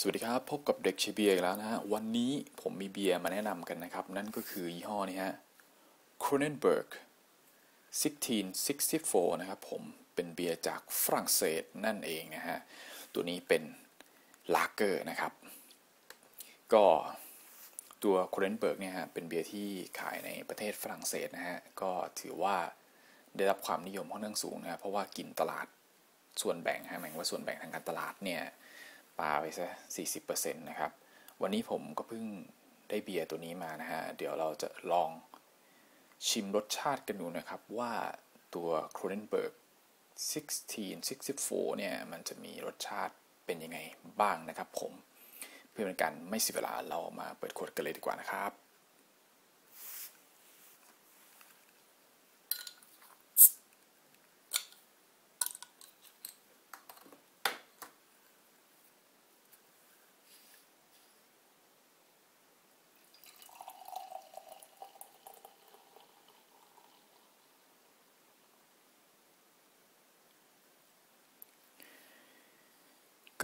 สวัสดีครับ พบกับเด็กเชเบียร์อีกแล้วนะฮะ วันนี้ผมมีเบียร์มาแนะนำกันนะครับ นั่นก็คือยี่ห้อนี้ฮะ Kronenberg 1664 นะครับผมเป็นเบียร์จากฝรั่งเศสนั่นเองนะฮะ ตัวนี้เป็นลาเกอร์นะครับ ก็ตัว Kronenberg เนี่ยฮะ เป็นเบียร์ที่ขายในประเทศฝรั่งเศสนะฮะ ก็ถือว่าได้รับความนิยมค่อนข้างสูงนะครับเพราะว่ากินตลาดส่วนแบ่งฮะหมายว่าส่วนแบ่งทางการตลาดเนี่ย ปาไปซะ40%นะครับ วันนี้ผมก็เพิ่งได้เบียร์ตัวนี้มานะฮะ เดี๋ยวเราจะลองชิมรสชาติกันดูนะครับว่าตัว Kronenberg 1664 เนี่ย มันจะมีรสชาติเป็นยังไงบ้างนะครับผม เพื่อเป็นการไม่เสียเวลาเรามาเปิดขวดกันเลยดีกว่านะครับ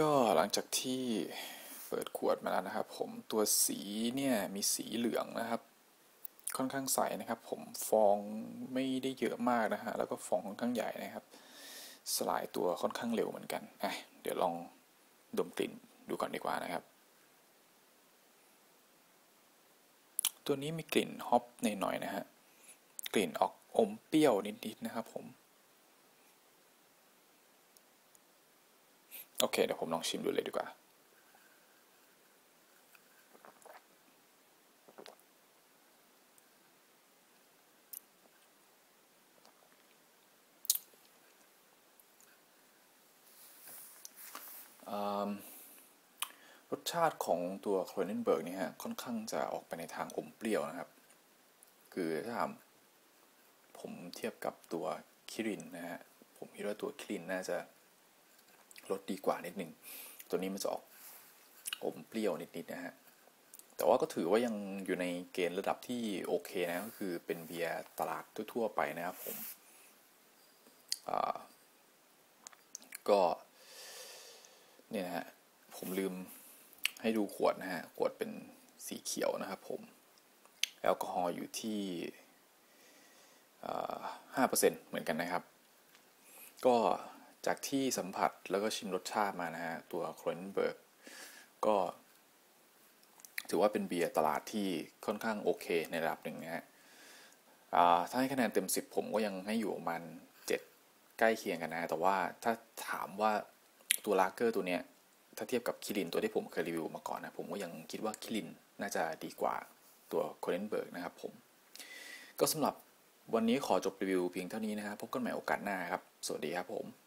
ก็หลังจากที่เปิดขวดมาแล้วนะครับ ผมตัวสีเนี่ยมีสีเหลืองนะครับ ค่อนข้างใสนะครับ ผมฟองไม่ได้เยอะมากนะฮะแล้วก็ฟองค่อนข้างใหญ่นะครับ สลายตัวค่อนข้างเร็วเหมือนกันอะเดี๋ยวลองดมกลิ่นดูก่อนดีกว่านะครับ ตัวนี้มีกลิ่นฮอปหน่อยๆนะฮะกลิ่นออกอมเปรี้ยวนิดๆนะครับผม โอเค เดี๋ยวผมลองชิมดูเลยดีกว่า รสชาติของตัวโครเนนเบิร์กนี่ฮะ ค่อนข้างจะออกไปในทางอมเปรี้ยวนะครับ คือถ้าผมเทียบกับตัวคิรินนะฮะ ผมคิดว่าตัวคิรินน่าจะ รสดีกว่านิดนึง ตัวนี้มันจะออกอมเปรี้ยวนิดๆนะฮะ แต่ว่าก็ถือว่ายังอยู่ในเกณฑ์ระดับที่โอเคนะ ก็คือเป็นเบียร์ตลาดทั่วๆไปนะครับผม ก็เนี่ยนะฮะ ผมลืมให้ดูขวดนะฮะ ขวดเป็นสีเขียวนะครับผม แอลกอฮอล์อยู่ที่ห้าเปอร์เซ็นต์เหมือนกันนะครับ ก็ จากที่สัมผัสแล้วก็ชิมรสชาติมานะฮะ ตัวโครนเบิร์กก็ ถือว่าเป็นเบียร์ตลาดที่ค่อนข้างโอเคในระดับหนึ่งนะฮะถ้าให้คะแนนเต็ม 10 ผมก็ยังให้อยู่ประมาณ7ใกล้เคียงกันนะ แต่ว่าถ้าถามว่าตัวลาเกอร์ตัวเนี้ย ถ้าเทียบกับคิรินตัวที่ผมเคยรีวิวมาก่อนนะ ผมก็ยังคิดว่าคิรินน่าจะดีกว่าตัวโคเรนเบิร์กนะครับผม ก็สำหรับวันนี้ขอจบรีวิวเพียงเท่านี้นะครับ พบกันใหม่โอกาสหน้าครับ สวัสดีครับผม